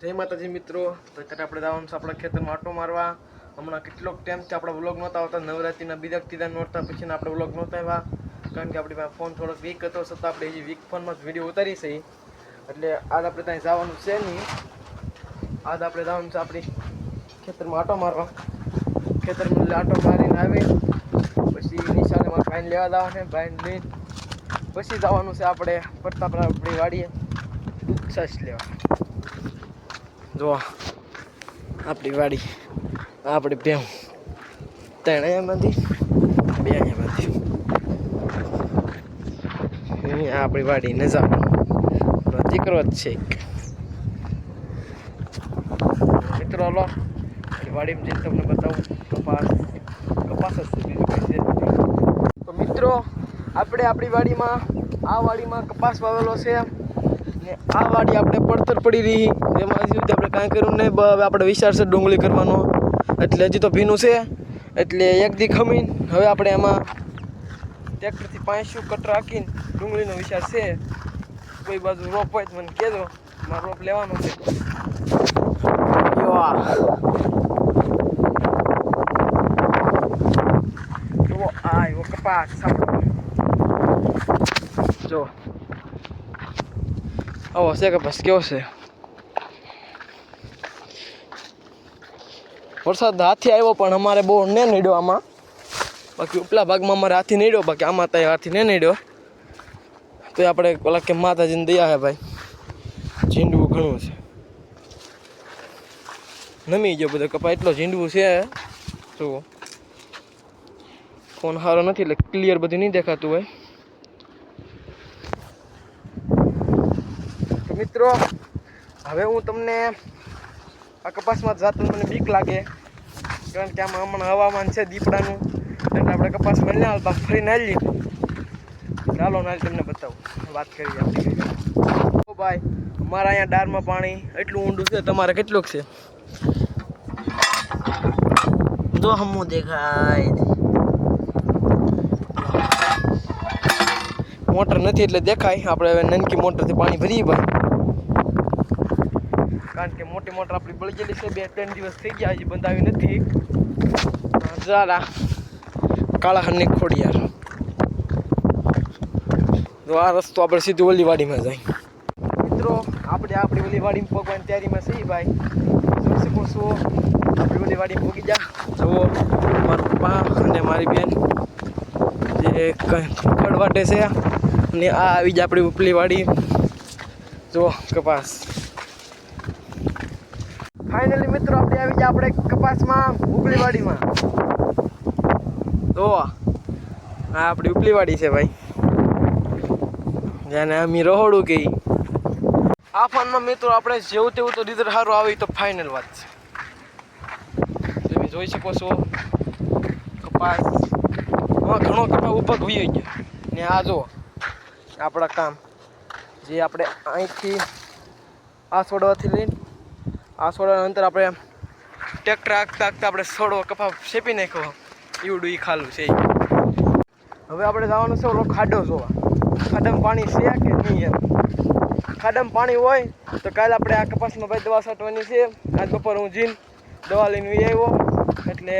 જય માતાજી મિત્રો. તો અત્યારે આપણે જવાનું છે આપણા ખેતરમાં આટો મારવા. હમણાં કેટલોક ટાઈમથી આપણે વ્લોગ નહોતા આવતા, નવરાત્રિના બીજા ત્રીજા નોરતા પછી આપણે વ્લોગ નહોતા આવ્યા. કારણ કે આપણી પાસે ફોન થોડોક વીક હતો, છતાં આપણે હજી વીક ફોનમાં જ વીડિયો ઉતારી છે. એટલે આજ આપણે ત્યાં જવાનું છે નહીં. આજ આપણે જવાનું છે આપણી ખેતરમાં આટો મારવા. ખેતરમાં આટો મારીને આવી પછી નિશાને મારા ભાઈને લેવા જવાનું છે, ભાઈને લઈને. પછી જવાનું છે આપણે પડતા આપણી વાડીએ દૂધ લેવા. જો આપણી વાડી, આપણી ભેમ ત્રણ એમાંથી, બે એમાંથી. આપણી વાડી નજારો. દીકરો જ છે મિત્રો હલો વાડીમાં જઈને તમને બતાવું. કપાસ કપાસ જ છે. તો મિત્રો, આપણે આપણી વાડીમાં, આ વાડીમાં કપાસ વાવેલો છે. ને આ વાડી આપણે પડતર પડી રહી. એમાં હજી સુધી આપણે કાંઈ કર્યું નહીં હવે આપણે વિચાર છે ડુંગળી કરવાનો. એટલે હજી તો ભીનું છે એટલે એક દી ખમીને હવે આપણે એમાં ટ્રેક્ટરથી પાંચસો કટ રાખીને ડુંગળીનો વિચાર છે. કોઈ બાજુ રોપ હોય તો મને કહેજો મારો રોપ લેવાનો છે. જુઓ આ આવ્યો કપાસ જો. આવો છે કપાસ કેવો છે? વરસાદ હાથી આવ્યો, પણ અમારે બહુ ને નીડ્યો આમાં. બાકી ઉપલા ભાગમાં અમારે હાથી નીડ્યો, બાકી આમાં ત્યાં હાથી ને નીડ્યો. તો આપણે પેલા કે માતાજીને દયા હે ભાઈ. ઝીંડવું ઘણું છે. નમી ગયો બધો કપા એટલો ઝીંડવું છે. જુઓ ફોન સારો નથી, એટલે ક્લિયર બધું નહીં દેખાતું હોય. મિત્રો, હવે હું તમને આ કપાસમાં જાતું મને બીક લાગે. કારણ કે આમાં હમણાં હવામાન છે દીપડાનું. એટલે આપણે કપાસ મળી ના હાલતા ફરી નાલી ચાલો નાલ તમને બતાવું. વાત કરીએ આપણી ભાઈ, અમારા અહીંયા ડારમાં પાણી એટલું ઊંડું છે, તમારે કેટલુંક છે? જો હમું દેખાય. મોટર નથી એટલે દેખાય. આપણે હવે નાનકી મોટરથી પાણી ભરીએ ભાઈ. કારણ કે મોટી મોટર આપણી બળી ગયેલી છે, બે ત્રણ દિવસ થઈ ગયા હજી બંધાવી નથી. જરા કાળા હરની ખોડિયાર તો આ રસ્તો આપણે સીધું ઓલીવાડીમાં જાય મિત્રો આપણે આપણી ઓલી વાડીમાં પગવાની તૈયારીમાં છીએ ભાઈ જોઈ શકો છો આપણી ઓલી વાડીમાં જા જુઓ મારા પપ્પા અને મારી બેન, જે કડવાટે છે. અને આ આવી જ આપણી ઉપલી વાડી જુઓ કપાસ. ફાઇનલી મિત્રો, આપણે આવી ગયા આપણે કપાસમાં ઉપલીવાડીમાં તો આ આપણી ઉપલીવાડી છે ભાઈ. જેને અમી રહોડું કે આ ફોનમાં મિત્રો, આપણે જેવું તેવું તો રીતે સારું આવે તો ફાઇનલ વાત છે. તમે જોઈ શકો છો, કપાસ ઘણો કપાસ ઉપર ભૂઈ ગયો. ને આ જો, આપણા કામ, જે આપણે અહીંથી આ છોડવાથી લઈને આ છોડવાનું અંતર આપણે ટ્રેક્ટર આગતા આગતા આપણે સોડો કપા શેપી નાખ્યો. ઈવડું એ ખાલું છે. હવે આપણે જવાનું છે ઓલો ખાડો જોવા. ખાડામાં પાણી છે કે નહીં એમ? ખાડામાં પાણી હોય તો કાલે આપણે આ કપાસમાં ભાઈ દવા છાંટવાની છે. આજ બપોર હું જીન દવા લઈને ઈ આવ્યો. એટલે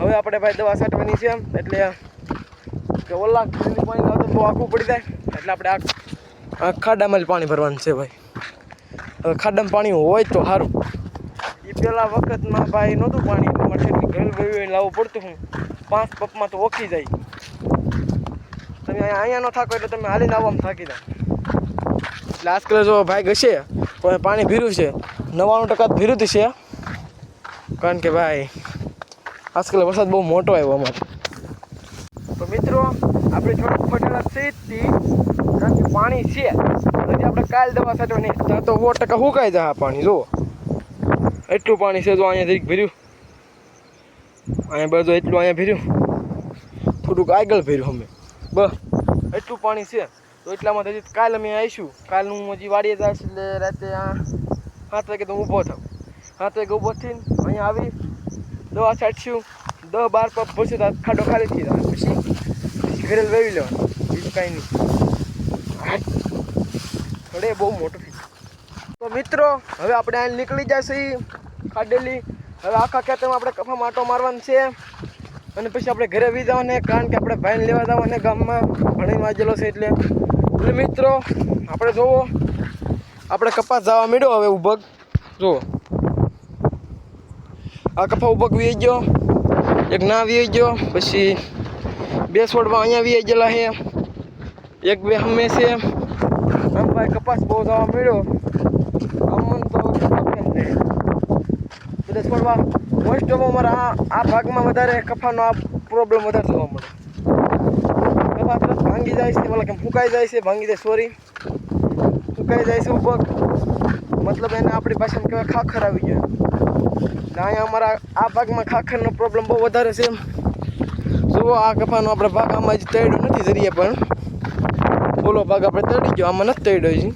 હવે આપણે ભાઈ દવા છાંટવાની છે એટલે કે ઓલા પાણી લાવતો તો આખું પડી જાય. એટલે આપણે આ ખાડામાં જ પાણી ભરવાનું છે ભાઈ. ખાડામાં પાણી હોય તો સારું એ પહેલાં વખતમાં ભાઈ નહોતું પાણી મારે ઘર ગયું લાવવું પડતું હું. પાંચ પપમાં તો ઓકી જાય. તમે અહીંયા ન થાકો એટલે તમે હાલીને આવવામાં થાકી જાય એટલે આજકાલ જો ભાઈ ઘસે પણ પાણી ભીરું છે. નવ્વાણું ટકા ભીરું જ છે. કારણ કે ભાઈ આજકાલ વરસાદ બહુ મોટો આવ્યો અમારે. તો મિત્રો આપણે થોડુંક પટેલા છે જ કારણ કે પાણી છે. હજી આપણે કાલ દવા છાંટવાની ત્યાં તો સો ટકા સુકાઈ જાય પાણી, જુઓ. એટલું પાણી છે જો અહીંયા જરીક ભર્યું. અહીંયા બધું એટલું અહીંયા ભર્યું. થોડુંક આગળ ભર્યું અમે. બસ, એટલું પાણી છે. તો એટલામાં હજી કાલ અમે આવીશું. કાલનું હજી વાડીએ જાય છે એટલે રાતે સાત વાગે તો ઊભો થાઉં. સાત વાગે ઊભો થઈને અહીંયા આવી, દવા છાંટશું દસ બાર પગ ભરશું તો ખાડો ખાલી થઈ જાય પછી ઘરે વેવી લેવાનું. બીજું કાંઈ નહીં. અરે, બહુ મોટો તો મિત્રો, હવે આપણે અહીં નીકળી જશે ખાડેલી. હવે આખા ખેતરમાં આપણે કફા માટો મારવાનું છે. અને પછી આપણે ઘરે વી જવાને, કારણ કે આપણે ભાઈને લેવા જવાને ગામમાં. ભણીને વાંચેલો છે એટલે. એટલે મિત્રો, આપણે જોવો. આપણે કપાસ જવા મળ્યો હવે ઉભગ જુઓ. આ કફા ઉભગ વી ગયો. એક ના વી ગયો. પછી બે છોડમાં અહીંયા વી ગયેલા છે. એક બે હમે છે. ભાઈ કપાસ બહુ થવા મળ્યો. અમુન તો છોડવા મોસ્ટ ઓફ અમારા આ ભાગમાં વધારે કફાનો આ પ્રોબ્લેમ વધારે જોવા મળે. કપાસ તરફ ભાંગી જાય છે મતલબ કે ફૂંકાઈ જાય છે, ભાંગી જાય સોરી ફૂંકાઈ જાય છે ઉપર. મતલબ એને આપણી ભાષામાં કહેવાય ખાખર આવી ગયો. અહીંયા અમારા આ ભાગમાં ખાખરનો પ્રોબ્લેમ બહુ વધારે છે જુઓ આ કફાનો આપણે ભાગ, આમાં જ તળ્યો નથી જરીએ પણ. ઓલો ભાગ આપણે તળી ગયો. આમાં નથી તળ્યો છે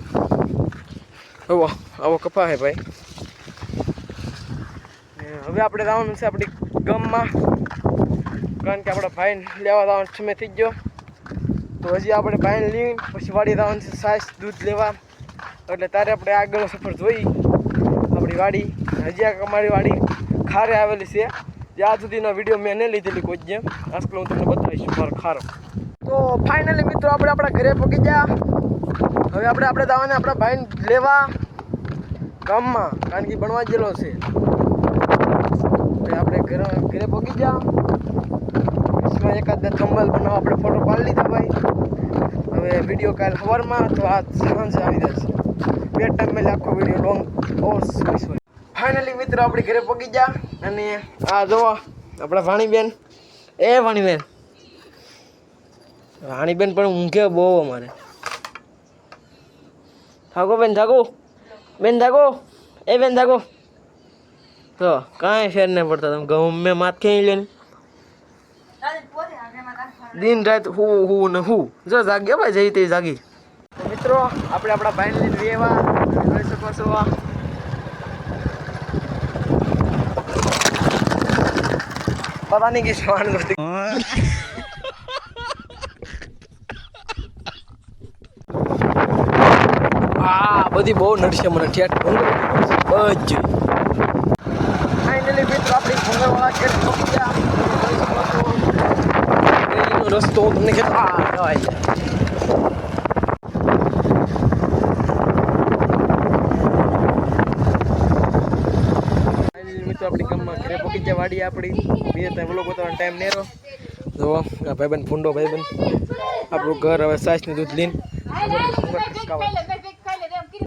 હવે, આવો કપા હે ભાઈ હવે આપણે જવાનું છે આપણી ગામમાં. કારણ કે આપણા ભાઈને લેવા જવાનું સમય થઈ ગયો. તો હજી આપણે ભાઈને લઈ પછી વાડી જવાનું છે, સાસ દૂધ લેવા. એટલે તારે આપણે આગળનો સફર જોઈ આપણી વાડી. હજી અમારી વાડી ખારે આવેલી છે. જ્યાં સુધીનો વીડિયો મેં નહીં લીધેલી કોઈ જેમ આજકાલ હું તમને બતાવીશ, મારો ખારો. તો ફાઇનલી મિત્રો આપણે આપણા ઘરે પહોંચી ગયા. હવે આપણે આપણે જવાને આપણા ભાઈને લેવા ગામમાં, કારણ કે ભણવા જેલો છે. આપણે ઘરે ઘરે પહોંચી ગયા. પછી એકાદ થંબલ બનાવવા આપણે ફોટો પાડી લીધા ભાઈ. હવે વીડિયો કાલ સવારમાં, તો આ સાંજે આવી જશે. બે ટાઈમ મેં આખો વીડિયો લોંગ બહુ સોરી સોરી ફાઇનલી મિત્રો આપણે ઘરે પહોંચી ગયા. અને આ જોવા, આપણા વાણીબેન. એ વાણીબેન. રાણીબેન પણ ઊંઘે બહુ અમારે. થાકો બેન થાકો. બેન, થાકો. એ બેન, થાકો. તો કાંઈ ફેર નહીં પડતા, તમે ગમે માથ ખેઈ લે દિન રાત હું હું ને હું. જો જાગ્યો ભાઈ, જઈ તે જાગી. મિત્રો, આપણે આપણા ભાઈને લઈને વેવા જોઈ શકો છો આ. પતા નહીં કે શ્વાન આ બધી બહુ નડશે મને ઠેઠ બજ ફાઇનલી મિત્રો આપણી ભૂંગરવાળા ખેડ પહોંચી ગયા. રસ્તો હું તમને કહેતો આ મિત્રો આપણી ગામમાં ઘરે પહોંચી ગયા વાડી આપણી. બીજા ત્રણ લોકો તો ટાઈમ નેરો જો આ ભાઈબંધ ફૂંડો ભાઈબંધ. આપણું ઘર હવે સાસનું દૂધ લઈને